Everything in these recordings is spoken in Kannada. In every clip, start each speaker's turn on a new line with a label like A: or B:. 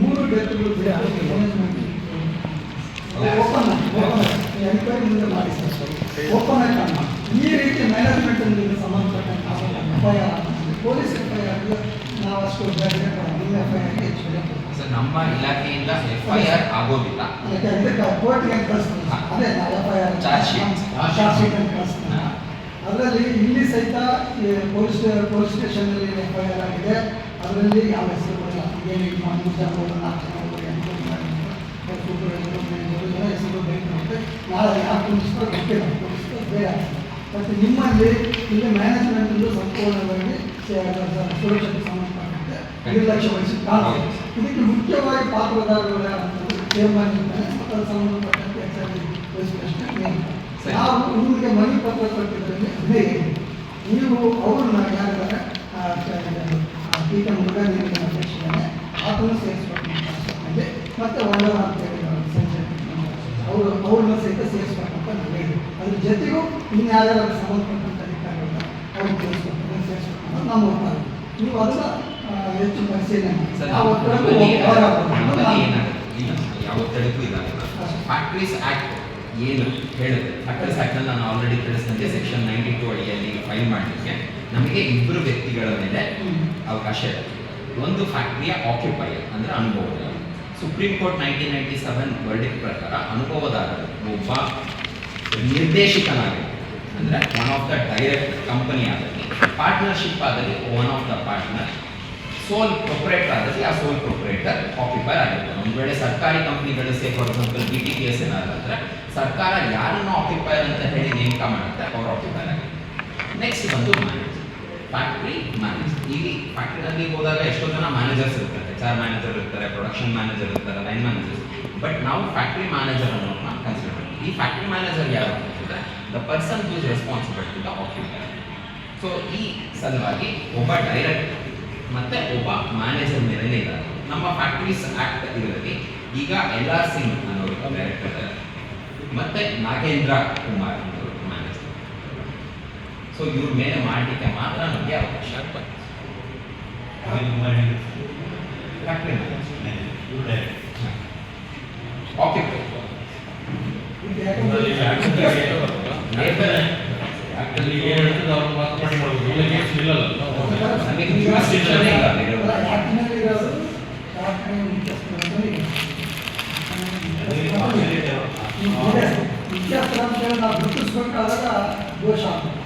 A: ಮೂರು ಡೇಟ್ಗಳು ಓಪನ್ ಎನ್ಕ್ವೈರಿ ಮುಂದೆ ಮಾಡಿ ಸರ್ ಓಪನ್ ಆಗಿ ಈ ರೀತಿ ಮ್ಯಾನೇಜ್ಮೆಂಟ್ ಸಂಬಂಧಪಟ್ಟಂತ F I R police F I R ನಾವು ಅಷ್ಟು ನಿಮ್ಮ ಎಫ್ ಐ ಆರ್ಗೆ ಹೆಚ್ಚು ಬೆಲೆ ಕೊಡ್ತೀವಿ.
B: ಸರ್ ನಮ್ಮ ಇಲಾಖೆಯಿಂದ ಎಫ್ ಐ ಆರ್ ಆಗೋದಿಲ್ಲ.
A: ಅದಕ್ಕೆ ಇದಕ್ಕೆ ಕೋರ್ಟ್ಗೆ ಕಳಿಸ್ತೀವಿ ಅದೇ ನಾವು F I R
B: Charge sheet.
A: Charge sheet ಅಂತ ಕಳಿಸ್ತೀವಿ ಅದರಲ್ಲಿ ಇಲ್ಲಿ ಸಹಿತ ಪೊಲೀಸ್ ಪೊಲೀಸ್ ಸ್ಟೇಷನಲ್ಲಿ ಎಫ್ ಐ ಆರ್ ಆಗಿದೆ. ಅದರಲ್ಲಿ ಯಾವ ಹೆಸರು ಜನ ಹೋಗೋದು, ನಾಲ್ಕು ಎಂಟು ಮ್ಯಾನೇಜರು ಎಲ್ಲ ಹೆಸರು ಬೇಕು ನಾಳೆ ಗೊತ್ತಿಲ್ಲ ಕುಣಿಸ್ತಾರೆ ಬೇರೆ ಆಗ್ತದೆ ಮತ್ತು ನಿಮ್ಮಲ್ಲಿ ಇಲ್ಲಿ ಮ್ಯಾನೇಜ್ಮೆಂಟಲ್ಲೂ ಸಂಪೂರ್ಣವಾಗಿ ಸುರಕ್ಷತೆ ಸಂಬಂಧಪಟ್ಟಂತೆ ನಿರ್ಲಕ್ಷ್ಯ ವಹಿಸಿ ಕಾಣ್ತದೆ ಇದಕ್ಕೆ ಮುಖ್ಯವಾಗಿ ಏನು ಇರ್ತಾನೆ ಮತ್ತು ಅದು ಸಂಬಂಧಪಟ್ಟಂತೆ ಆರ್
B: ಸರಿ.
A: ನಾವು ನಿಮಗೆ ಮನೆ ಪತ್ರ ಇದೆ. ನೀವು ಅವ್ರನ್ನ ಯಾರಿದ್ದಾರೆ ಪಿ ಕೆ ಮುರುಘಾ ನೀರಿನ ಅಧ್ಯಕ್ಷರೇ ಆತನು ಸೇರಿಸ್ಬೇಕು ಅಂತ ಮತ್ತೆ ಒಳ್ಳೆಯ ಅಂತ ಹೇಳಿದ್ದಾರೆ ಸಂಜಯ್ ಅವರು ಅವ್ರನ್ನ ಸಹಿತ ಸೇರಿಸ್ಬೇಕಂತ ನಾವು ಹೇಳಿ ಅದ್ರ ಜೊತೆಗೂ ಸೇರಿಸ್ಬೇಕು ನಮ್ಮ ಒತ್ತಾಯ ನೀವು ಅದನ್ನ ಹೆಚ್ಚು ಪರಿಶೀಲನೆ ಮಾಡಿ. ಆ ಒತ್ತಡಕ್ಕೂ
B: ಇಲ್ಲ ಯಾವ ಒತ್ತಡಕ್ಕೂ ಇದಾಗಲ್ಲ ಫ್ಯಾಕ್ಟ್ರೀಸ್ ಆಕ್ಟ್ ಏನು ಹೇಳುತ್ತೆ? ಫ್ಯಾಕ್ಟ್ರೀಸ್ ಆ್ಯಕ್ಟಲ್ಲಿ ನಾನು ಆಲ್ರೆಡಿ ತಿಳಿಸಿದಂತೆ ಸೆಕ್ಷನ್ ನೈಂಟಿ ಟು ಅಡಿಯಲ್ಲಿ ಫೈಲ್ ಮಾಡಲಿಕ್ಕೆ ನಮಗೆ ಇಬ್ಬರು ವ್ಯಕ್ತಿಗಳ ಮೇಲೆ ಅವಕಾಶ ಇದೆ ಒಂದು ಫ್ಯಾಕ್ಟ್ರಿಯ ಆಕ್ಯುಪೈ ಅಂದ್ರೆ ಅನುಭವ supreme court nineteen ninety seven verdict ಪ್ರಕಾರ ಅನುಭವದಾರರು ಒಬ್ಬ ನಿರ್ದೇಶಕನಾಗಿ ಅಂದ್ರೆ one of the direct company ಆದಲ್ಲಿ ಪಾರ್ಟ್ನರ್ಶಿಪ್ ಆದಲ್ಲಿ one of the partner sole proprietor ಆದಲ್ಲಿ ಆ ಸೋಲ್ ಪ್ರೊಪರೇಟರ್ ಆಕ್ಯುಪೈರ್ ಆಗಿರ್ತಾರೆ ಒಂದು ವೇಳೆ ಸರ್ಕಾರಿ ಕಂಪ್ನಿಗಳು say for example B T P S ಏನಾದ್ರು ಅಂದರೆ ಸರ್ಕಾರ ಯಾರನ್ನು ಆಕ್ಯುಪೈರ್ ಅಂತ ಹೇಳಿ ನೇಮಕ ಮಾಡುತ್ತೆ, ಅವ್ರು ಆಕ್ಯುಪೈರ್ ಆಗಿರ್ತಾರೆ. ನೆಕ್ಸ್ಟ್ ಬಂದು ಮ್ಯಾನೇಜರ್ ಫ್ಯಾಕ್ಟ್ರಿ ಮ್ಯಾನೇಜರ್ ಇಲ್ಲಿ ಫ್ಯಾಕ್ಟ್ರಿನಲ್ಲಿ ಹೋದಾಗ ಎಷ್ಟೋ ಜನ ಮ್ಯಾನೇಜರ್ಸ್ ಇರ್ತಾರೆ. ಎಚ್ ಆರ್ ಮ್ಯಾನೇಜರ್ ಇರ್ತಾರೆ ಪ್ರೊಡಕ್ಷನ್ ಮ್ಯಾನೇಜರ್ ಇರ್ತಾರೆ ಲೈನ್ ಮ್ಯಾನೇಜರ್ ಬಟ್ ನಾವು ಫ್ಯಾಕ್ಟ್ರಿ ಮ್ಯಾನೇಜರ್ ಅನ್ನೋದನ್ನ ಕನ್ಸಿಡರ್ ಮಾಡ್ತೀವಿ. ಈ ಫ್ಯಾಕ್ಟ್ರಿ ಮ್ಯಾನೇಜರ್ ಯಾರು? The person who is responsible to the occupier so ಈ ಸಲುವಾಗಿ ಒಬ್ಬ ಡೈರೆಕ್ಟ್ ಮತ್ತೆ ಒಬ್ಬ ಮ್ಯಾನೇಜರ್ ಮೇಲೆನೇ ಇದ್ದಾರೆ ನಮ್ಮ ಫ್ಯಾಕ್ಟ್ರೀಸ್ ಆಕ್ಟ್ ಇದರಲ್ಲಿ ಈಗ ಎಲ್ ಆರ್ ಸಿಂಗ್ ಅನ್ನೋರು ಡೈರೆಕ್ಟರ್ ಇದ್ದಾರೆ ಮತ್ತೆ ನಾಗೇಂದ್ರ ಕುಮಾರ್ ಅನ್ನೋರು ಮ್ಯಾನೇಜರ್ ಸೊ ಇವ್ರ ಮೇಲೆ ಮಾಡಲಿಕ್ಕೆ ಮಾತ್ರ ನಮಗೆ ಅವಕಾಶ ಫ್ಯಾಕ್ಟ್ರಿ ಮ್ಯಾನೇಜರ್ ಆಕ್ಯುಪೈ
A: ಇದು ಯಾಕಂದ್ರೆ
B: ಲೇಬರ್
C: ಆಕ್ಚುಲಿ ಏನು ಹೇಳ್ತದೆ ಅವ್ರ ಮಾತು ಮಾಡಿ ಮಾಡ್ಬೋದು ಇಲ್ಲ ಕೇಸ್ ನಿಲ್ಲಲ್ಲ
B: ನಮಗೆ jurisdiction ಇಲ್ಲ ಬೇರೆಯವ್ರ.
A: ಯಾಕಿನಲ್ಲಿರೋದು ಕಾರ್ಖಾನೆ ಮುಖ್ಯಸ್ಥರು ಇದೆ. ಇದೆ. ಮುಖ್ಯಸ್ಥರು ಅಂತ ಹೇಳಿ ನಾವು ಗುರುತಿಸ್ಬೇಕಾದಾಗ ದೋಷ ಆಗ್ತದೆ.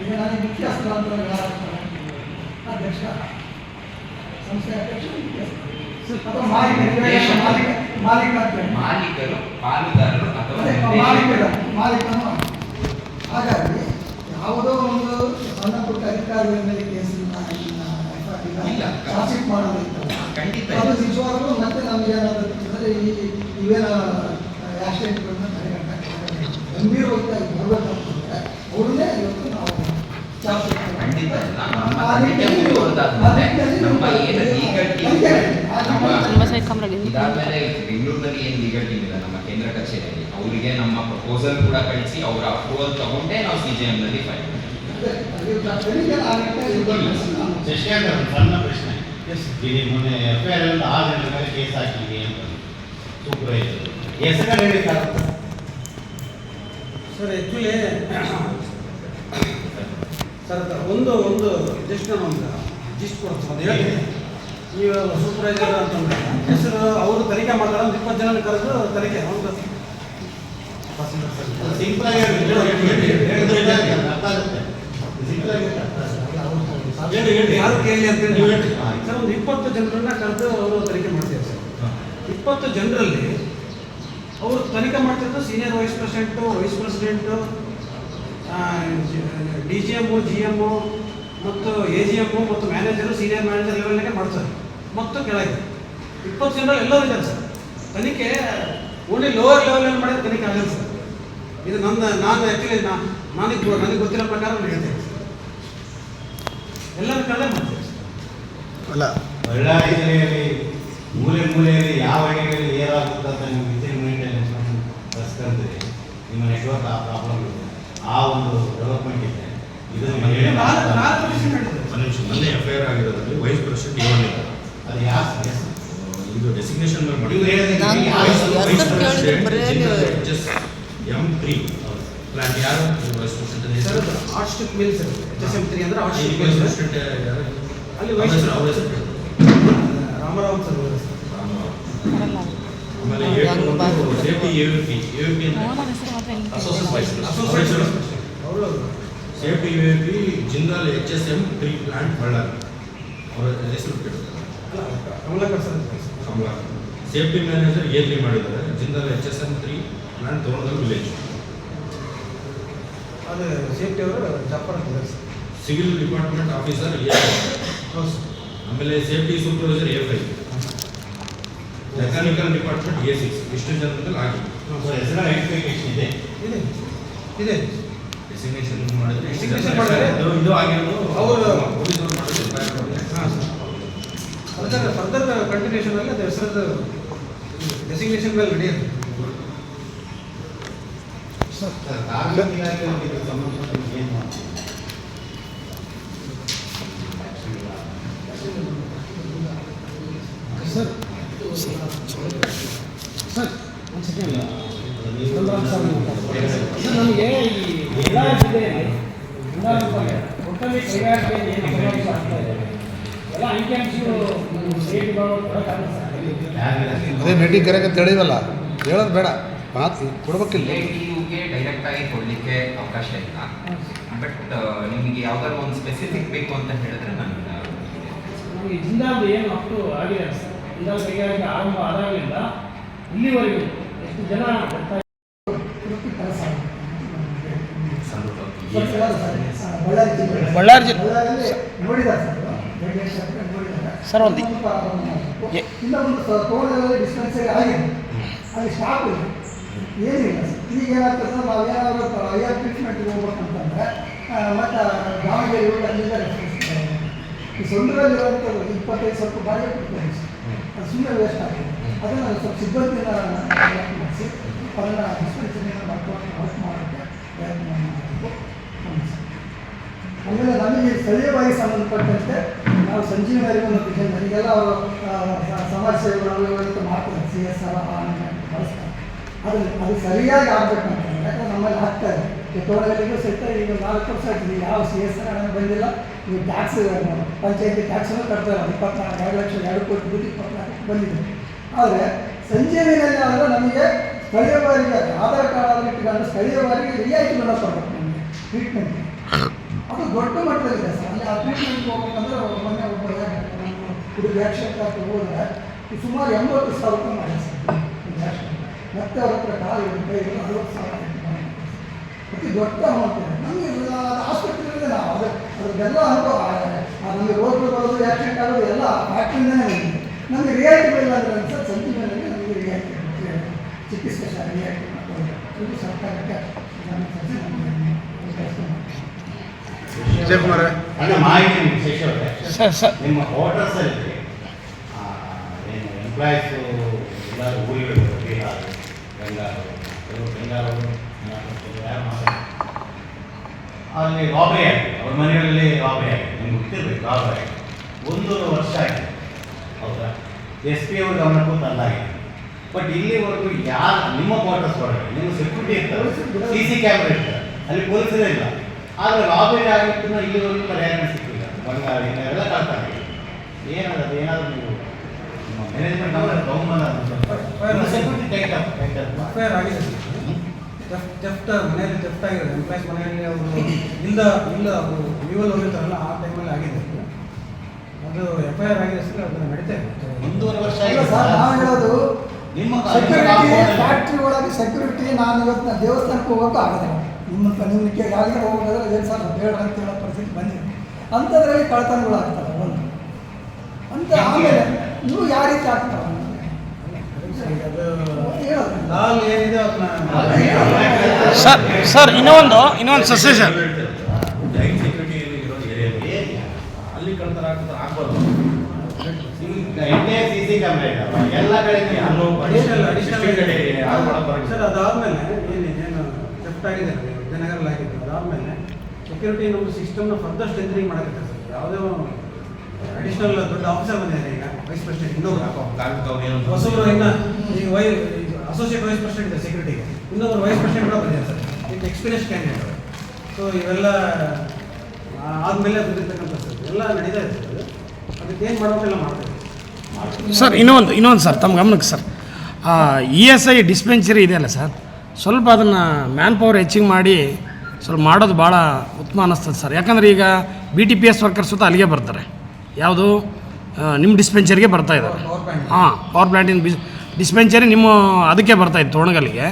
A: ಈಗ ನನಗೆ ಮುಖ್ಯಸ್ಥರು ಅಂತ ಯಾರು ಆಗ್ತಾರೆ? ಅಧ್ಯಕ್ಷ ಸಂಸ್ಥೆ ಅಧ್ಯಕ್ಷ ಮುಖ್ಯಸ್ಥ ಅಥವಾ ಮಾಲೀಕ
B: ದೇಶ
A: ಮಾಲೀಕ ಮಾಲೀಕ ಅಂತ ಹೇಳಿ.
B: ಮಾಲೀಕರು ಪಾಲುದಾರರು ಅಥವಾ
A: ಅದೇ ಮಾಲೀಕರ ಮಾಲೀಕನು ಹಾಗಾಗಿ ಯಾವುದೋ ಒಂದು ಸಣ್ಣ ಪುಟ್ಟ ಅಧಿಕಾರಿಗಳ ಮೇಲೆ ಕೇಸಿನ
B: ಇಲ್ಲ.
A: ಚಾರ್ಜ್ಶೀಟ್ ಮಾಡೋದಿಲ್ಲ
B: ಖಂಡಿತ
A: ಅದು
B: ಇಲ್ಲ.
A: ನಿಜವಾಗ್ಲೂ ಮತ್ತೆ ನಮ್ಗೆ ಏನಾದ್ರು ಅಂದರೆ ಈ ಇವೇನ ಆಕ್ಸಿಡೆಂಟ್ಗಳನ್ನ ತಡೆಗಟ್ಟಕ್ಕೆ ಗಂಭೀರವಾಗಿ ಬರಬೇಕಂತಂದ್ರೆ ಅವ್ರನ್ನೇ ಇವತ್ತು ನಾವು.
B: ಖಂಡಿತ. ನಮ್ಮ ಏನು ನಮ್ಮ ಬೆಂಗಳೂರಿನಲ್ಲಿ ಏನು ಲೀಗಲ್ ಟೀಮ್ ಇದೆ ನಮ್ಮ ಅವರಿಗೆ ನಮ್ಮ ಪ್ರಪೋಸಲ್ ಕೂಡ ಕಳಿಸಿ ಅವರ ಅಪ್ರೂವಲ್ ತಗೊಂಡೇ ನಾವು ಸಿ ಜಿ ಎಂನಲ್ಲಿ ಫೈಲ್
D: ಶಶಿಕಾಂತ್ ಸಣ್ಣ ಪ್ರಶ್ನೆ. ಈಗ ಮೊನ್ನೆ ಎಫ್ ಐ ಆರ್ ಅಲ್ಲಿ ಆರು ಜನರ ಮೇಲೆ ಕೇಸ್ ಹಾಕಿದ್ವಿ ಅಂತ. ಸೂಪರ್ವೈಸರ್ ಹೆಸರು ಹೇಳಿಕ್ಕಾಗುತ್ತೆ
E: ಸರ್ ಆ್ಯಕ್ಚುಲಿ ಸರ್ ಒಂದು ಒಂದು ಜಸ್ಟ್ ನಾನು ಒಂದು ಜಿಸ್ಟ್ ಕೊಡ್ತೀನಿ ಅದು ಹೇಳಿ ಸೂಪರ್ವೈಸರ್ ಅಂತಂದ್ರೆ ಹೆಸರು ಅವರು ತನಿಖೆ ಮಾಡ್ತಾರೆ ಒಂದು ಇಪ್ಪತ್ತು ಜನ ಕರೆದು ತನಿಖೆ. ಒಂದು ಇಪ್ಪತ್ತು ಜನರನ್ನ ಕರೆದು ಅವರು ತನಿಖೆ ಮಾಡ್ತೀವಿ ಸರ್ ಇಪ್ಪತ್ತು ಜನರಲ್ಲಿ ಅವರು ತನಿಖೆ ಮಾಡ್ತಿದ್ದು senior vice president vice president D G M G M ಮತ್ತು ಎ ಜಿ ಎಂ ಮತ್ತು ಮ್ಯಾನೇಜರು ಸೀನಿಯರ್ ಮ್ಯಾನೇಜರ್ ಲೆವೆಲ್ನಾಗೆ ಮಾಡ್ತಾರೆ ಮತ್ತು ಕೆಳಗೆ ಇಪ್ಪತ್ತು ಜನರಲ್ಲಿ ಎಲ್ಲರೂ ಇದ್ದಾರೆ ಸರ್. ತನಿಖೆ ಓನ್ಲಿ ಲೋವರ್ ಲೆವೆಲಲ್ಲಿ ಮಾಡಿದ್ರೆ ತನಿಖೆ ಆಗಲ್ಲ ಸರ್. ಇದು ನನ್ನ ನಾನು ಆ್ಯಕ್ಚುಲಿ ನಾನು ನನಗೆ ನನಗೆ ಗೊತ್ತಿರೋ ಪ್ರಕಾರ ನಾನು ಹೇಳ್ತೇನೆ ಎಲ್ಲರ ಕಡೆ ಮಾಡ್ತೇವೆ ಅಲ್ಲ.
D: ಬಳ್ಳಾರಿ ಜಿಲ್ಲೆಯಲ್ಲಿ ಮೂಲೆ ಮೂಲೆಯಲ್ಲಿ ಯಾವ ಅಡಿಗೆಯಲ್ಲಿ ಏನಾಗುತ್ತೆ ಅಂತ ನೀವು ವಿತಿನ್ ಮಿನಿಟಲ್ಲಿ ಕಲ್ತ್ಕೊಂಡ್ರೆ ನಿಮ್ಮ ನೆಟ್ವರ್ಕ್ ಆ ಪ್ರಾಬ್ಲಮ್ ಇದೆ. ಆ ಒಂದು ಡೆವಲಪ್ಮೆಂಟ್ ಇದೆ. ಇದು
F: ಮೊನ್ನೆ ಎಫ್ ಐ ಆರ್ ಆಗಿರೋದ್ರಲ್ಲಿ ವೈಸ್ ಪ್ರೆಸಿಡೆಂಟ್ ಇವನ್ ಇದ್ದಾರೆ
D: ಅದು ಯಾಕೆ
F: ಇದು
C: ಡೆಸಿಗ್ನೇಷನ್ ಮೇಲೆ
D: ವೈಸ್ ಪ್ರೆಸಿಡೆಂಟ್
G: ನಾನು
C: ಎಂ ತ್ರೀ. ಪ್ಲಾನ್ ಯಾರು?
E: Sir hot strip mills H S M three ಅಂದ್ರೆ ಆರ್ಟ್ ಸ್ಟ್ರಿಪ್ ಅಲ್ಲಿ ವೈಸ್
C: ಅವ್ರ ಹೆಸರು.
E: ರಾಮರಾವ್ ಸರ್ ಅವ್ರ ಹೆಸರು.
C: ಆಮೇಲೆ safety A U P A U P associate vice. Safety U A P Jindal H S M three plant Ballari. ಅವರ ಹೆಸರು
E: Kamalakar sir.
C: Safety manager A three ಮಾಡಿದ್ದಾರೆ? Jindal H S M three. Plant Toranagallu village
E: ಅದು ಸೇಫ್ಟಿ ಅವರು ಜಾಫರ್ ಅಂತ ಇದ್ದಾರೆ sir.
C: Civil department officer A
E: ಹೌದು ಸರ್.
C: ಆಮೇಲೆ safety supervisor F I. Mechanical department A six. ಇಷ್ಟು ಜನದಲ್ಲಿ ಆಗಿದೆ
D: ಸೊ ಹೆಸರು ಐಡೆಂಟಿಫಿಕೇಶನ್ ಇದೆ?
E: ಇದೆ. ಇದೆ.
C: ಡೆಸಿಗ್ನೇಷನ್ ಮಾಡಿದ್ರೆ
E: ಮಾಡಿದ್ರೆ
C: ಇದು ಇದು ಆಗಿರೋದು
E: ಅವರು-
C: ಪೊಲೀಸ್ ಅವರು ಮಾಡಿದ್ರೆ
E: ಹಾಂ ಸರ್. ಅದರ ಫರ್ದರ್ ಕಂಟಿನ್ಯೂಷನ್ ಅಲ್ಲಿ ಅದು ಹೆಸರದ್ದು ಡೆಸಿಗ್ನೇಷನ್ ಮೇಲೆ ನಡೆಯುತ್ತೆ.
D: Sir
A: sir. ಸರ್ ಒಂದು ಸೆಕೆಂಡ್ ಸರ್ ನಮಗೆ ಈ ಎಲ್ಲ ಜಿಲ್ಲೆಯಲ್ಲಿ ಉದಾಹರಣೆ ಒಟ್ಟಲ್ಲಿ ಕೈಗಾರಿಕೆ ಏನು ಸಮಸ್ಯೆ ಆಗ್ತಾ ಇದೆ? ಎಲ್ಲ ಅಂಕಿಅಂಶಗಳು ರೇಟ್ ಕೊಡೋಕ್ಕಾಗಲ್ಲ ಸರ್
F: ಅದೇ ಮೀಟಿಂಗ್ ಕರೆಯಕ್ಕೆ ತಿಳಿವಲ್ಲ ಹೇಳೋದು ಬೇಡ. ಮಾತು ಕೊಡ್ಬೇಕಿಲ್ಲ.
B: ಗೆ ಡೈರೆಕ್ಟ್ ಆಗಿ ಕೊಡ್ಲಿಕ್ಕೆ ಅವಕಾಶ ಇಲ್ಲ. ಬಟ್ ನಿಮಗೆ ಯಾವ್ದಾದ್ರು ಒಂದು ಸ್ಪೆಸಿಫಿಕ್ ಬೇಕು ಅಂತ ಹೇಳಿದ್ರೆ ನಾನು
H: ನಮಗೆ ಜಿಂದಾಲ್ದು ಏನು ಅಷ್ಟು ಆಗಿದೆ ಜಿಂದಾಲ್ ಕೈಗಾರಿಕೆ ಆರಂಭ ಆದಾಗಲಿಂದ ಇಲ್ಲಿವರೆಗೂ ಎಷ್ಟು ಜನ
A: ಬಳ್ಳಾರಿ ಸರ್
F: ಒಂದು-
A: ಇನ್ನೊಂದು ತೋಟದಲ್ಲಿ ಡಿಸ್ಪೆನ್ಸರಿ ಆಗಿದೆ. ಅಲ್ಲಿ ಸ್ಟಾಪ್ ಏನಿಲ್ಲ ಸರ್. ಈಗ ಏನಾಗ್ತದೆ ಸರ್ ನಾವು ಏನಾದರೂ ಐಆರ್ ಟ್ರೀಟ್ಮೆಂಟ್ಗೆ ಹೋಗ್ಬೇಕಂತಂದ್ರೆ ಮತ್ತು ಮತ್ತೆ ದಾವಣಗೆರೆ ಹೋಗಿ ಅಲ್ಲಿಂದ ರೆಫರೆನ್ಸ್ ಈ ಸೊಂದರಲ್ಲಿರುವಂಥದ್ದು ಇಪ್ಪತ್ತೈದು ಸ್ವಲ್ಪ ಸರ್ ಅದು ಸುಮ್ಮನೆ ವೇಸ್ಟ್ ಆಗ್ತದೆ ಅದನ್ನು ಸ್ವಲ್ಪ ಸಿಬ್ಬಂದಿನ ಮಾಡಿಸಿ ಅದನ್ನು ಡಿಸ್ಪೆನ್ಸರಿನ ಮಾಡ್ಕೊಂಡು ವರ್ಕ್ ಮಾಡೋಕ್ಕೆ ಪ್ರಯತ್ನ ಮಾಡಬೇಕು. ಆಮೇಲೆ ನಮಗೆ ಸ್ಥಳೀಯವಾಗಿ ಸಂಬಂಧಪಟ್ಟಂತೆ ನಾವು ಸಂಜೀವನರಿಗೆ ಒಂದು ನನಗೆಲ್ಲ ಅವರು ಸಮಾಜ ಸೇವೆಗಳು ಮಾಡ್ತಾರೆ ಸಿ ಎಸ್ ಆರ್ ಬಳಸ್ತಾರೆ ಅದು ಅದು ಸರಿಯಾಗಿ ಆಗ್ಬೇಕಂತಂದ್ರೆ ಯಾಕಂದ್ರೆ ನಮ್ಮಲ್ಲಿ ಆಗ್ತಾ ಇದೆ ತೋಟಗಳಿಗೂ ಸಹಿತ ಈಗ ನಾಲ್ಕು ವರ್ಷ ಆಗ್ತದೆ ಯಾವ ಸಿ ಎಸ್ ಆರ್ ಹಣ ಬಂದಿಲ್ಲ. ನೀವು ಟ್ಯಾಕ್ಸ್ ಪಂಚಾಯತಿ ಟ್ಯಾಕ್ಸನ್ನು ಕಟ್ತಾರೆ. ಇಪ್ಪತ್ನಾಲ್ಕು, ಎರಡು ಲಕ್ಷ, ಎರಡು ಕೋಟಿ ದುಡ್ಡು ಇಪ್ಪತ್ನಾಲ್ಕು ಬಂದಿದೆ. ಆದರೆ ಸಂಜೀವಿನಲ್ಲಿ ಆದರೆ ನಮಗೆ ಸ್ಥಳೀಯವಾರಿಗೆ ಆಧಾರ್ ಕಾರ್ಡ್ ಆಧಾರ್ ಇಟ್ಕೊಂಡು ರಿಯಾಯಿತಿ ರಿಯಾಯಿತಿಗಳನ್ನ ಕೊಡಬೇಕು ನಮಗೆ. ಟ್ರೀಟ್ಮೆಂಟ್ ಅದು ದೊಡ್ಡ ಮಟ್ಟದಲ್ಲಿದೆ ಸರ್. ಅಲ್ಲಿ ಆ ಟ್ರೀಟ್ಮೆಂಟ್ ಹೋಗ್ಬೇಕಂದ್ರೆ ಮೊನ್ನೆ ಒಬ್ಬ ಹುಡುಗ ಯಾಕ್ಷಕ ಹೋದ್ರೆ ಸುಮಾರು ಎಂಬತ್ತು ಸಾವಿರ ರೂಪಾಯಿ ಮಾಡಿದೆ ಸರ್. ಮತ್ತೆ ಅವ್ರ ಹತ್ರ ಕಾಲು ಕೈ ಅರವತ್ತು ಸಾವಿರ ಅತಿ ದೊಡ್ಡ ಅಮೌಂಟ್ ನಮಗೆ ಆಸ್ಪತ್ರೆಯಲ್ಲಿ ನಾವು ಅದು ಅದ್ರದ್ದೆಲ್ಲ ಅನುಭವ. ನಮಗೆ ರೋಗ ಬರೋದು ಆಕ್ಸಿಡೆಂಟ್ ಆಗೋದು ಎಲ್ಲ ಫ್ಯಾಕ್ಟ್ರಿನೇ ನಮಗೆ. ನಮಗೆ ಇಲ್ಲ ಅಂದರೆ ಸಂಜೀವನಲ್ಲಿ ನಮಗೆ ರಿಯಾಯಿತಿ ಚಿಕಿತ್ಸೆ ಸಹ ರಿಯಾಯಿತಿ ಮಾಡ್ಕೊಂಡು ಇದು ಸರ್ಕಾರಕ್ಕೆ
D: ಮಾಹಿತಿ ನಿಮ್ಮ ಹೋಟೆಲ್ಸಲ್ಲಿ ಏನು ಎಂಪ್ಲಾಯೀಸು ಅಲ್ಲಿ ರಾಬರಿ ಆಗಿದೆ ಅವ್ರ ಮನೆಯಲ್ಲಿ ರಾಬರಿ ಆಗಿದೆ ನಿಮ್ಗೆ ಗೊತ್ತಿರಬೇಕು ರಾಬರಿ ಆಗಿದೆ ಒಂದು ವರ್ಷ ಆಗಿದೆ ಹೌದಾ ಎಸ್ ಪಿ ಅವ್ರ ಗಮನಕ್ಕೂ ತಂದಾಗಿದೆ ಬಟ್ ಇಲ್ಲಿವರೆಗೂ ಯಾರು ನಿಮ್ಮ ಕ್ವಾರ್ಟರ್ಸ್ ಒಳಗೆ ನಿಮ್ಮ ಸೆಕ್ಯೂರಿಟಿ ಇರ್ತಾರೆ ಸಿ ಸಿ ಕ್ಯಾಮ್ರಾ ಇರ್ತಾರೆ ಅಲ್ಲಿ ಪೊಲೀಸರೇ ಇಲ್ಲ ಆದರೆ ರಾಬರಿ ಆಗಿತ್ತು ಇಲ್ಲಿವರೆಗೂ ಪರಿಹಾರ ಸಿಕ್ಕಿಲ್ಲ ಬಂಗಾಳಿ ಎಲ್ಲ ಕಳ್ತಾರೆ ಏನಾದ್ರು ಏನಾದರೂ ನೀವು ನಿಮ್ಮ ಮ್ಯಾನೇಜ್ಮೆಂಟ್ ಅವರ government security tight up tight up
E: ಆಗಿದೆ ಥೆಫ್ಟ್ ಮನೆಯಲ್ಲಿ ಟೆಫ್ಟ್ ಆಗಿದೆ. ಎಂಪ್ಲಾಯ್ಸ್ ಮನೆಯಲ್ಲಿ ಅವರು ಇಲ್ಲ ಇಲ್ಲ ಅವರು ಲೀವಲ್ಲಿ ಹೋಗಿರ್ತಾರಲ್ಲ ಆ ಟೈಮಲ್ಲಿ ಆಗಿದೆ. ಅದು ಎಫ್ ಐ ಆರ್ ಆಗಿದೆ ಸರ್ ಅದು ನಡೀತಾ ಇದೆ.
D: ಒಂದೂವರೆ ವರ್ಷ
A: ನಾವು ಹೇಳೋದು
D: ನಿಮ್ಮ
A: ಸೆಕ್ಯೂರಿಟಿ ಫ್ಯಾಕ್ಟ್ರಿ ಒಳಗೆ ಸೆಕ್ಯೂರಿಟಿ ನಾನು ಇವತ್ತು ನಾನು ದೇವಸ್ಥಾನಕ್ಕೆ ಹೋಗೋಕ್ಕೂ ಆಗದೆ ನಿಮ್ಮ ನಿಮ್ಮಕ್ಕೆ ಯಾರಿಗೆ ಹೋಗೋದಾದ್ರೆ ಏನು ಸರ್ ಬೇಡ ಅಂತ ಹೇಳೋ ಪರಿಸ್ಥಿತಿ ಬಂದಿದೆ. ಅಂಥದ್ರಲ್ಲಿ ಕಳತನಗಳು ಆಗ್ತವೆ ಒಂದು. ಅಂತ ಆಮೇಲೆ ನೀವು ಯಾವ ರೀತಿ ಆಗ್ತವೆ
F: ಸರ್ ಸರ್ ಇನ್ನೊಂದು ಇನ್ನೊಂದು ಸಜೆಷನ್
C: ಲೈನ್ ಸೆಕ್ಯೂರಿಟಿ ಇರೋ ಏರಿಯಾದಲ್ಲಿ
D: ಏರಿಯಾ
C: ಅಲ್ಲಿ ಕಳ್ತನ ಆಗ್ತದೆ ಆಗ್ಬಾರ್ದು
D: ಎಣ್ಣೆ ಸಿ ಸಿ ಕ್ಯಾಮ್ರಾ ಇದ್ದಾವೆ ಎಲ್ಲ ಕಡೆ.
E: ಸರ್ ಅದಾದ್ಮೇಲೆ ಥೆಫ್ಟ್ ಆಗಿದೆ ಅದಾದ್ಮೇಲೆ ಸೆಕ್ಯೂರಿಟಿ ನಮ್ಮ ಸಿಸ್ಟಮ್ನ ಫರ್ದರ್ ಸ್ಟ್ರೆಂಥನಿಂಗ್ ಮಾಡಕ್ಕೆ ಸರ್. ಯಾವುದೇ ಅಡಿಷನಲ್ ದೊಡ್ಡ ಆಫೀಸರ್ ಬಂದಿದ್ದಾರೆ ಈಗ ವೈಸ್ ಪ್ರೆಸಿಡೆಂಟ್ ಇನ್ನೊಬ್ರು ಹೊಸಬ್ರು ಇನ್ನ ಈ ವೈ ಅಸೋಸಿಯೇಟ್ ವೈಸ್ ಪ್ರೆಸಿಡೆಂಟ್ ಇದೆ ಸೆಕ್ಯೂರಿಟಿಗೆ ಇನ್ನೊಬ್ಬರು ವೈಸ್ ಪ್ರೆಸಿಡೆಂಟ್ ಕೂಡ ಬಂದಿದೆ ಸರ್. ಇದು ಎಕ್ಸ್ಪೀರಿಯನ್ಸ್ ಕ್ಯಾಂಡಿಡೇಟ್ ಸೊ ಇವೆಲ್ಲ ಆದಮೇಲೆ ಆದ್ಮೇಲೆ ಸರ್. ಎಲ್ಲ ನಡೀತಾ ಇದೆ ಸರ್. ಅದಕ್ಕೆ ಏನು ಮಾಡ್ಬೇಕೆಲ್ಲ ಮಾಡ್ತಾರೆ
H: ಸರ್ ಇನ್ನೊಂದು ಇನ್ನೊಂದು ಸರ್ ತಮ್ಮ ಗಮನಕ್ಕೆ sir. E S I dispensary ಇದೆಯಲ್ಲ ಸರ್. ಸ್ವಲ್ಪ ಅದನ್ನು ಮ್ಯಾನ್ ಪವರ್ ಹೆಚ್ಚಿಗೆ ಮಾಡಿ ಸ್ವಲ್ಪ ಮಾಡೋದು ಭಾಳ ಉತ್ತಮ ಅನ್ನಿಸ್ತದೆ ಸರ್. ಯಾಕಂದರೆ ಈಗ B T P S workers ಸುತ್ತ ಅಲ್ಲಿಗೆ ಬರ್ತಾರೆ. ಯಾವುದು? ನಿಮ್ಮ ಡಿಸ್ಪೆನ್ಸರಿಗೆ ಬರ್ತಾ ಇದ್ದಾರೆ. ಹಾಂ ಪವರ್ ಪ್ಲ್ಯಾಂಟಿನ ಬಿಸ್ ಡಿಸ್ಪೆನ್ಸರಿ ನಿಮ್ಮ ಅದಕ್ಕೆ ಬರ್ತಾ ಇತ್ತು ತೋಣಗಲ್ಲಿಗೆ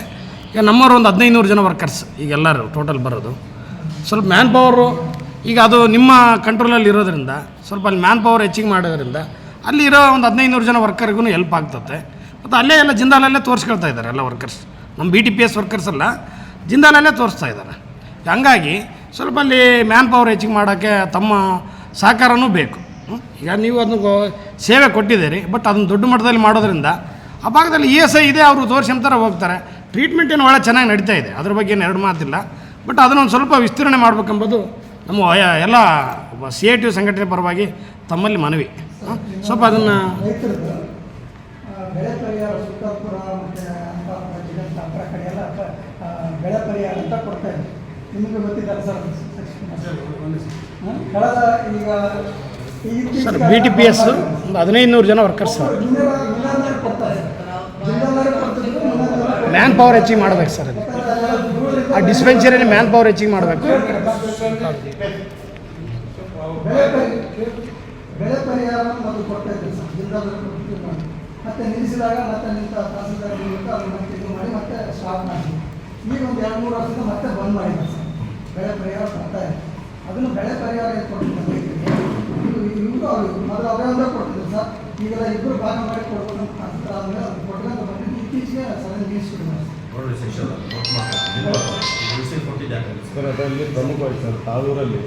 H: ಈಗ ನಮ್ಮವ್ರು ಒಂದು ಹದಿನೈದು ನೂರು ಜನ ವರ್ಕರ್ಸ್ ಈಗ ಎಲ್ಲರೂ ಟೋಟಲ್ ಬರೋದು. ಸ್ವಲ್ಪ ಮ್ಯಾನ್ ಪವರು ಈಗ ಅದು ನಿಮ್ಮ ಕಂಟ್ರೋಲಲ್ಲಿ ಇರೋದ್ರಿಂದ, ಸ್ವಲ್ಪ ಅಲ್ಲಿ ಮ್ಯಾನ್ ಪವರ್ ಹೆಚ್ಚಿಗೆ ಮಾಡೋದ್ರಿಂದ ಅಲ್ಲಿ ಇರೋ ಒಂದು ಹದಿನೈದು ನೂರು ಜನ ವರ್ಕರ್ಗೂ ಹೆಲ್ಪ್ ಆಗ್ತದೆ. ಮತ್ತು ಅಲ್ಲೇ ಎಲ್ಲ ಜಿಂದಾಲಲ್ಲೇ ತೋರಿಸ್ಕೊಳ್ತಾ ಇದ್ದಾರೆ ಎಲ್ಲ ವರ್ಕರ್ಸ್ ನಮ್ಮ B T P S workers ಎಲ್ಲ ಜಿಂದಾಲಲ್ಲೇ ತೋರಿಸ್ತಾ ಇದ್ದಾರೆ. ಹಂಗಾಗಿ ಸ್ವಲ್ಪ ಅಲ್ಲಿ ಮ್ಯಾನ್ ಪವರ್ ಹೆಚ್ಚಿಗೆ ಮಾಡೋಕ್ಕೆ ತಮ್ಮ ಸಹಕಾರನೂ ಬೇಕು. ಈಗ ನೀವು ಅದನ್ನು ಸೇವೆ ಕೊಟ್ಟಿದ್ದೀರಿ ಬಟ್ ಅದನ್ನು ದೊಡ್ಡ ಮಟ್ಟದಲ್ಲಿ ಮಾಡೋದ್ರಿಂದ ಆ ಭಾಗದಲ್ಲಿ ಇ ಎಸ್ ಐ ಇದೆ ಅವರು ತೋರಿಸ್ಕೊಂತಾರೆ ಹೋಗ್ತಾರೆ. ಟ್ರೀಟ್ಮೆಂಟ್ ಏನು ಭಾಳ ಚೆನ್ನಾಗಿ ನಡೀತಾ ಇದೆ. ಅದ್ರ ಬಗ್ಗೆ ಏನು ಎರಡು ಮಾತಿಲ್ಲ. ಬಟ್ ಅದನ್ನೊಂದು ಸ್ವಲ್ಪ ವಿಸ್ತರಣೆ ಮಾಡಬೇಕೆಂಬುದು ನಮ್ಮ ವಯ- ಎಲ್ಲ ಸಿ ಐ ಟಿ ಯು ಸಂಘಟನೆ ಪರವಾಗಿ ತಮ್ಮಲ್ಲಿ ಮನವಿ? ಸ್ವಲ್ಪ ಅದನ್ನು
A: ಬೆಳೆ ಪರಿಹಾರ ಅಂತ ಕೊಡ್ತಾ ನಿಮಗೆ ಸರ್ ಕಳೆದ ಈಗ
H: sir B T P S ಒಂದು ಹದಿನೈದು ನೂರು ಜನ ವರ್ಕರ್ಸ್ ಸರ್
A: ಜಿಲ್ಲಾಧಾರ ಕೊಡ್ತಾರೆ ಜಿಲ್ಲಾಧಾರ ಕೊಡ್ತಿದ್ರು ಮುನ್ನೂರ
H: ಮ್ಯಾನ್ ಪವರ್ ಹೆಚ್ಚಿಗೆ ಮಾಡ್ಬೇಕು ಸರ್ ಅದು ಆ ಡಿಸ್ಪೆನ್ಸರಿಯಲ್ಲಿ ಮ್ಯಾನ್ ಪವರ್ ಹೆಚ್ಚಿಗೆ ಮಾಡಬೇಕು.
A: ಅದನ್ನು ಬೆಳೆ ಪರಿಹಾರ ಮೊದಲು ಸರ್ ಈಗೆಲ್ಲ ಇಬ್ಬರು ಭಾಗ ಮಾಡಿ ಕೊಡ್ಬೇಕಂತ ಅದು
G: ಆಮೇಲೆ ಅದರಲ್ಲಿ ಪ್ರಮುಖವಾಗಿ ಸರ್ ತಾಳೂರಲ್ಲಿ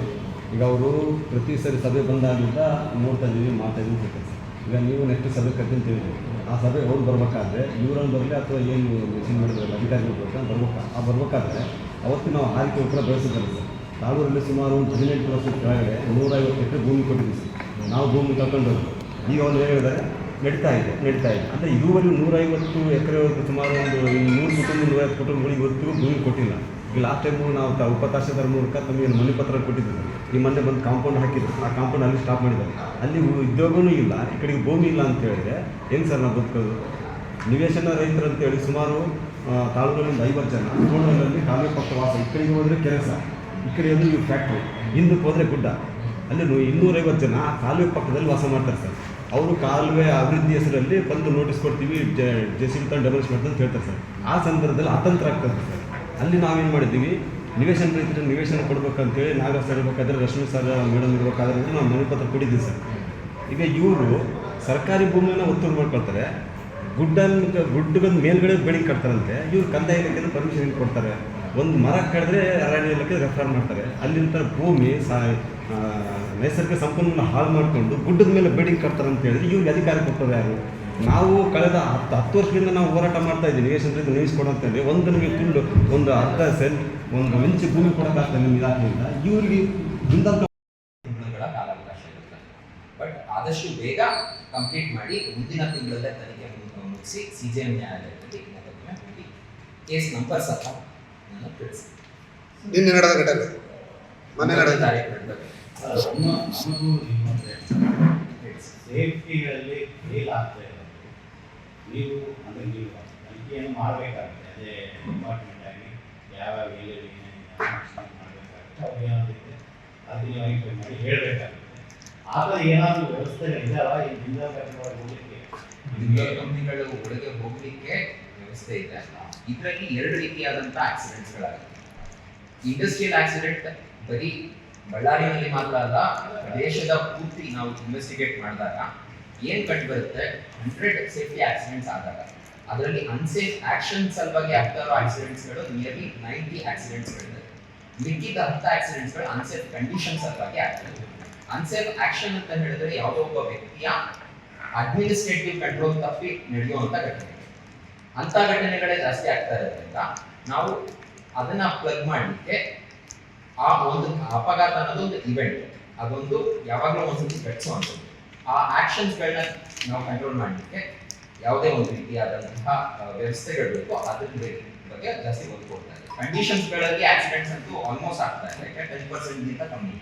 G: ಈಗ ಅವರು ಪ್ರತಿ ಸರಿ ಸಭೆ ಬಂದಾಗಿಂದ ನೋಡ್ತಾ ಇದ್ದೀವಿ ಮಾತಾ ಇದ್ದೀವಿ ಈಗ ನೀವು ನೆಕ್ಸ್ಟ್ ಸಭೆ ತಿಳಿದ್ರಿ ಆ ಸಭೆ ಅವ್ರು ಬರ್ಬೇಕಾದ್ರೆ ಇವರನ್ನು ಬರಲಿ ಅಥವಾ ಏನು ಮಿಷನ್ ಮಾಡಿದ್ರಲ್ಲ ಅಧಿಕಾರಿಗಳು ಬರ್ತಾ ಬರ್ಬೇಕಾ ಆ ಬರ್ಬೇಕಾದ್ರೆ ಅವತ್ತು ನಾವು ಆರಿಕೆ ಉತ್ತರ ಬೆಳೆಸಿದ್ದಾರೆ ಸರ್ ತಾಳೂರಲ್ಲಿ ಸುಮಾರು ಒಂದು ಹದಿನೆಂಟು ವರ್ಷದ ಕೆಳಗಡೆ ನೂರೈವತ್ತು ಎಕರೆ ಭೂಮಿ ಕೊಟ್ಟಿದ್ದೀವಿ ಸರ್ ನಾವು ಭೂಮಿ ತಗೊಂಡು ಈಗ ಒಂದು ಹೇಳಿದ್ದಾರೆ ನಡೀತಾ ಇದೆ ನಡೀತಾ ಇದೆ. ಅಂದರೆ ಇದುವರೆಗೂ ನೂರೈವತ್ತು ಎಕರೆ ಸುಮಾರು ಒಂದು ನೂರು ಕುಟುಂಬ, ನೂರೈವತ್ತು ಕುಟುಂಬಗಳು ಇವತ್ತು ಭೂಮಿ ಕೊಟ್ಟಿಲ್ಲ. ಈಗ ಲಾಸ್ಟ್ ಟೈಮು ನಾವು ತ ಉಪತಾಶದರ ಮೂಲಕ ತಮಗೆ ಮನೆ ಪತ್ರ ಕೊಟ್ಟಿದ್ದರು ಈ ಮೊನ್ನೆ ಬಂದು ಕಾಂಪೌಂಡ್ ಹಾಕಿದ್ರು. ಆ ಕಾಂಪೌಂಡ್ ಅಲ್ಲಿ ಸ್ಟಾಪ್ ಮಾಡಿದ್ದಾರೆ. ಅಲ್ಲಿ ಉದ್ಯೋಗವೂ ಇಲ್ಲ. ಈ ಕಡೆಗೆ ಭೂಮಿ ಇಲ್ಲ ಅಂತ ಹೇಳಿದ್ರೆ ಹೆಂಗೆ ಸರ್ ನಾವು ಬದುಕೋದು? ನಿವೇಶನ ರೈತರು ಅಂತೇಳಿ ಸುಮಾರು ತಾಲೂಕಿನಿಂದ ಒಂದು ಐವತ್ತು ಜನ. ತೋಟದಲ್ಲಿ ಕಾಲುವೆ ಪಕ್ಕ ವಾಸ. ಈ ಕಡೆಗೆ ಹೋದರೆ ಕೆಲಸ ಈ ಕಡೆ ಅಂದರೆ ಇವು ಫ್ಯಾಕ್ಟ್ರಿ ಹಿಂದಕ್ಕೆ ಹೋದರೆ ಗುಡ್ಡ. ಅಲ್ಲಿ ಇನ್ನೂರೈವತ್ತು ಜನ ಕಾಲುವೆ ಪಕ್ಕದಲ್ಲಿ ವಾಸ ಮಾಡ್ತಾರೆ ಸರ್. ಅವರು ಕಾಲುವೆ ಅಭಿವೃದ್ಧಿ ಹೆಸರಲ್ಲಿ ಬಂದು ನೋಟಿಸ್ ಕೊಡ್ತೀವಿ, ಜೆ ಸಿ ಬಿ ತಂದು ಡೆವಲಪ್ ಮಾಡ್ತಾರೆ ಅಂತ ಹೇಳ್ತಾರೆ ಸರ್. ಆ ಸಂದರ್ಭದಲ್ಲಿ ಅತಂತ್ರ ಆಗ್ತದೆ ಸರ್. ಅಲ್ಲಿ ನಾವೇನು ಮಾಡಿದ್ದೀವಿ, ನಿವೇಶನ ರೈತರ ನಿವೇಶನ ಕೊಡ್ಬೇಕಂತೇಳಿ ನಾಗರಾಜ್ ಸರ್ ಇರಬೇಕಾದ್ರೆ, ರಶ್ಮಿ ಸರ್ ಮೇಡಮ್ ಇರಬೇಕಾದ್ರೆ ನಾವು ಮನೆ ಪತ್ರ ಕೊಟ್ಟಿದ್ದೀವಿ ಸರ್. ಈಗ ಇವರು ಸರ್ಕಾರಿ ಭೂಮಿಯನ್ನು ಒತ್ತು ಮಾಡ್ಕೊಳ್ತಾರೆ ಗುಡ್ಡನ್ನು ಗುಡ್ಡದ ಮೇಲ್ಗಡೆ ಬೆಳಿಗ್ಗೆ ಕಟ್ತಾರಂತೆ. ಇವ್ರು ಕಂದಾಯ ಇಲಾಖೆಯಿಂದ ಪರ್ಮಿಷನ್ ಕೊಡ್ತಾರೆ? ಒಂದು ಮರ ಕಡಿದ್ರೆ ಅರಣ್ಯ ಇಲಾಖೆ ರೆಫರ್ ಮಾಡ್ತಾರೆ. ಅಲ್ಲಿಂದ ಭೂಮಿ ಸಾ ನೈಸರ್ಗಿಕ ಸಂಪನ್ಮೂಲ ಹಾಳು ಮಾಡಿಕೊಂಡು ಗುಡ್ಡದ ಮೇಲೆ ಬಿಲ್ಡಿಂಗ್ ಕಟ್ತಾರೆ ಅಂತ ಹೇಳಿದ್ರೆ ಇವ್ರಿಗೆ ಅಧಿಕಾರ ಕೊಟ್ಟರು ಯಾರು? ನಾವು ಕಳೆದ ಹತ್ತು ಹತ್ತು ವರ್ಷದಿಂದ ನಾವು ಹೋರಾಟ ಮಾಡ್ತಾ ಇದ್ದೀವಿ. ನಿವೇಶನದಿಂದ ನಿವೇಶಿಸ್ಕೊಡು ಅಂತ ಹೇಳಿ ಒಂದು ನಮಗೆ ತುಂಡು ಒಂದು ಅರ್ಧ ಸೆಂಟ್ ಒಂದು ಮಿಂಚು ಭೂಮಿ ಕೊಡೋಕ್ಕಾಗ್ತದೆ ನಿಮ್ಮ ಇಲಾಖೆಯಿಂದ ಇವರಿಗೆ ಮುಂದಂತ
B: ತಿಂಗಳುಗಳ ಕಾಲಾವಕಾಶ ಇರುತ್ತೆ. ಬಟ್ ಆದಷ್ಟು ಬೇಗ ಕಂಪ್ಲೀಟ್ ಮಾಡಿ ಮುಂದಿನ ತಿಂಗಳಲ್ಲೇ ತನಿಖೆ ಮುಗಿ- ಮುಗಿಸಿ ಸಿ ಜೆ ಎಂ ನ್ಯಾಯಾಲಯದಲ್ಲಿ ಕೇಸ್ ನಂಬರ್ ಸಹ ನಾನು ತಿಳಿಸಿ
F: ನಿನ್ನೆ ನಡೆದ ಘಟನೆ. ಮನೆ ನಡೆದ
D: ನಮ್ಮ
B: ತಿಳಿಸಿ
D: ಸೇಫ್ಟಿಗಳಲ್ಲಿ ಫೇಲ್ ಆಗ್ತಾ ಇರೋದು. ನೀವು ಅಂದರೆ ನೀವು ತನಿಖೆಯನ್ನು ಮಾಡಬೇಕಾಗುತ್ತೆ. ಅದೇ ಡಿಪಾರ್ಟ್ಮೆಂಟ್ ಆಗಿ ಯಾವ್ಯಾವ ಎಲ್ಲೆಲ್ಲಿ ಮಾಡಬೇಕಾಗುತ್ತೆ, ಅವ್ರು ಏನಾದ್ರು ಇದ್ರೆ ಅದನ್ನ ವೆರಿಫೈ ಮಾಡಿ ಹೇಳಬೇಕಾಗುತ್ತೆ. ಆಗ ಏನಾದರೂ ವ್ಯವಸ್ಥೆಗಳಿದಾವ ಈ ಜಿಲ್ಲಾ ಕಟ್ಟಡ ಹೋಗಲಿಕ್ಕೆ?
B: ನಿಮಗೆ ಕಂಪ್ನಿಗಳು ಒಳಗೆ ಹೋಗಲಿಕ್ಕೆ ವ್ಯವಸ್ಥೆ ಇದೆ. ಇದರಲ್ಲಿ ಎರಡು ರೀತಿಯಾದಂಥ ಆಕ್ಸಿಡೆಂಟ್ಸ್ಗಳಾಗುತ್ತೆ ಇಂಡಸ್ಟ್ರಿಯಲ್ ಆಕ್ಸಿಡೆಂಟ್ ಬರೀ ಬಳ್ಳಾರಿಯಲ್ಲಿ ಮಾತ್ರ ಅಲ್ಲ, ದೇಶದ ಪೂರ್ತಿ ನಾವು ಇನ್ವೆಸ್ಟಿಗೇಟ್ ಮಾಡಿದಾಗ ಏನ್ ಕಂಡು ಬರುತ್ತೆ? ಹಂಡ್ರೆಡ್ ಸೇಫ್ಟಿ ಆಕ್ಸಿಡೆಂಟ್ಸ್ ಆದಾಗ. ಅದರಲ್ಲಿ ಅನ್ಸೇಫ್ ಆಕ್ಷನ್ ಸಲುವಾಗಿ ಆಗ್ತಾ ಇರೋ ಆಕ್ಸಿಡೆಂಟ್ಸ್ಗಳು ನಿಯರ್ಲಿ ನೈಂಟಿ ಆಕ್ಸಿಡೆಂಟ್ಸ್ಗಳಿದೆ ಮಿಕ್ಕಿದ ಹತ್ತು ಆಕ್ಸಿಡೆಂಟ್ಸ್ಗಳು ಅನ್ಸೇಫ್ ಕಂಡೀಷನ್ ಸಲುವಾಗಿ ಆಗ್ತದೆ. ಅನ್ಸೇಫ್ ಆಕ್ಷನ್ ಅಂತ ಹೇಳಿದ್ರೆ ಯಾವುದೋ ಒಬ್ಬ ವ್ಯಕ್ತಿಯ ಅಡ್ಮಿನಿಸ್ಟ್ರೇಟಿವ್ ಕಂಟ್ರೋಲ್ ತಪ್ಪಿ ನಡೆಯುವಂತ ಘಟನೆ. ಅಂತ ಘಟನೆಗಳೇ ಜಾಸ್ತಿ ಆಗ್ತಾ ಇರೋದ್ರಿಂದ ನಾವು ಅದನ್ನ ಪ್ಲಗ್ ಮಾಡಲಿಕ್ಕೆ ಆ ಒಂದು ಅಪಘಾತ ಅನ್ನೋದು ಒಂದು ಇವೆಂಟ್ ಅದೊಂದು ಯಾವಾಗಲೂ ಒಂದ್ಸತಿ ಘಟಿಸುವಂಥದ್ದು ಆ ಆಕ್ಷನ್ಸ್ಗಳನ್ನ ನಾವು ಕಂಟ್ರೋಲ್ ಮಾಡಲಿಕ್ಕೆ ಯಾವುದೇ ಒಂದು ರೀತಿಯಾದಂತಹ ವ್ಯವಸ್ಥೆಗಳು ಬೇಕು ಅದ್ರ ಬಗ್ಗೆ ಜಾಸ್ತಿ ಒತ್ತು ಇದೆ ಕಂಡೀಷನ್ಸ್ಗಳಲ್ಲಿ ಆಕ್ಸಿಡೆಂಟ್ಸ್ ಅಂತೂ ಆಲ್ಮೋಸ್ಟ್ ಆಗ್ತಾ ಇದೆ ಟೆನ್ ಪರ್ಸೆಂಟ್ಗಿಂತ ಕಮ್ಮಿ